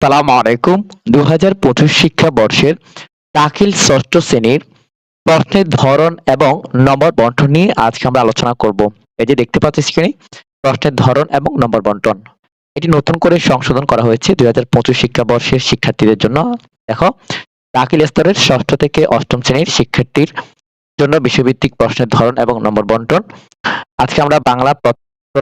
সালাম আলাইকুম। দু হাজার পঁচিশ শিক্ষাবর্ষের দাখিল ষষ্ঠ শ্রেণির প্রশ্নের ধরন এবং নম্বর বন্টন নিয়ে আজকে আমরা আলোচনা করব। এই যে দেখতে পাচ্ছি স্ক্রিনে প্রশ্নের ধরন এবং নম্বর বন্টন। এটি নতুন করে সংশোধন করা হয়েছে দুই হাজার পঁচিশ শিক্ষাবর্ষের শিক্ষার্থীদের জন্য। দেখো, দাখিল স্তরের ষষ্ঠ থেকে অষ্টম শ্রেণির শিক্ষার্থীর জন্য বিশ্বভিত্তিক প্রশ্নের ধরন এবং নম্বর বন্টন। আজকে আমরা বাংলা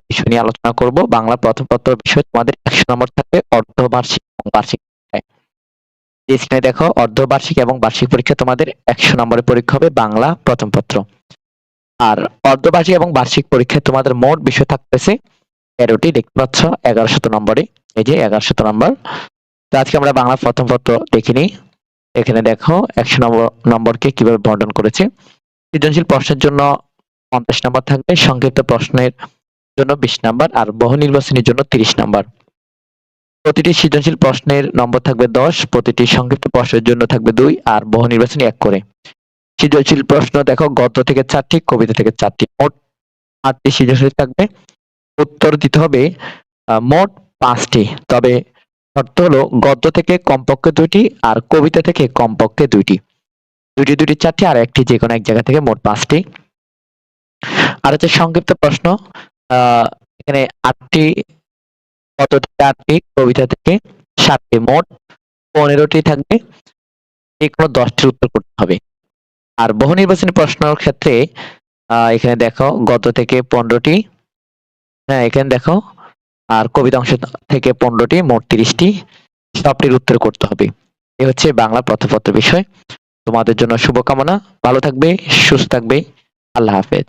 বিষয় নিয়ে আলোচনা করব। বাংলা প্রথম পত্র বিষয় তোমাদের একশো নম্বর থাকবে অর্ধবার্ষিক এবং বার্ষিক পরীক্ষায়। দেখো, অর্ধবার্ষিক এবং বার্ষিক পরীক্ষা তোমাদের একশো নম্বরের পরীক্ষা হবে বাংলা প্রথম পত্র। আর অর্ধবার্ষিক এবং বার্ষিক পরীক্ষায় তোমাদের মোট বিষয় থাকতেছে তেরোটি, দেখতে পাচ্ছ এগারো শত নম্বরে। এই যে এগারো শত নম্বর। তো আজকে আমরা বাংলা প্রথম পত্র দেখিনি। এখানে দেখো, একশো নম্বর নম্বরকে কীভাবে বন্টন করেছে। সৃজনশীল প্রশ্নের জন্য পঞ্চাশ নম্বর থাকবে। সংক্ষিপ্ত প্রশ্নের জন্য বিশ নাম্বার আর বহু নির্বাচনের জন্য তিরিশ নাম্বার। প্রতিটি সৃজনশীল প্রশ্নের নম্বর থাকবে দশ, প্রতিটি সংক্ষিপ্ত প্রশ্নের জন্য থাকবে দুই আর বহু নির্বাচনী এক করে। সৃজনশীল প্রশ্ন দেখো, গদ্য থেকে চারটি, কবিতা থেকে চারটি। মোট আটটি সৃজনশীল থাকবে। উত্তর দিতে হবে মোট পাঁচটি। তবে শর্ত হলো, গদ্য থেকে কমপক্ষে দুইটি আর কবিতা থেকে কমপক্ষে দুইটি। দুইটি দুইটি, চারটি আর একটি যে কোনো এক জায়গা থেকে মোট পাঁচটি। আর হচ্ছে সংক্ষিপ্ত প্রশ্ন এখানে আটটি কত আটটি কবিতা থেকে সাতটি মোট পনেরোটি থাকবে, যে কোনো দশটির উত্তর করতে হবে। আর বহু নির্বাচনী প্রশ্নের ক্ষেত্রে এখানে দেখো গত থেকে পনেরোটি হ্যাঁ এখানে দেখো, আর কবিতা অংশ থেকে পনেরোটি, মোট তিরিশটি, সবটির উত্তর করতে হবে। এ হচ্ছে বাংলা প্রথমপত্র বিষয়। তোমাদের জন্য শুভকামনা। ভালো থাকবে, সুস্থ থাকবে। আল্লাহ হাফেজ।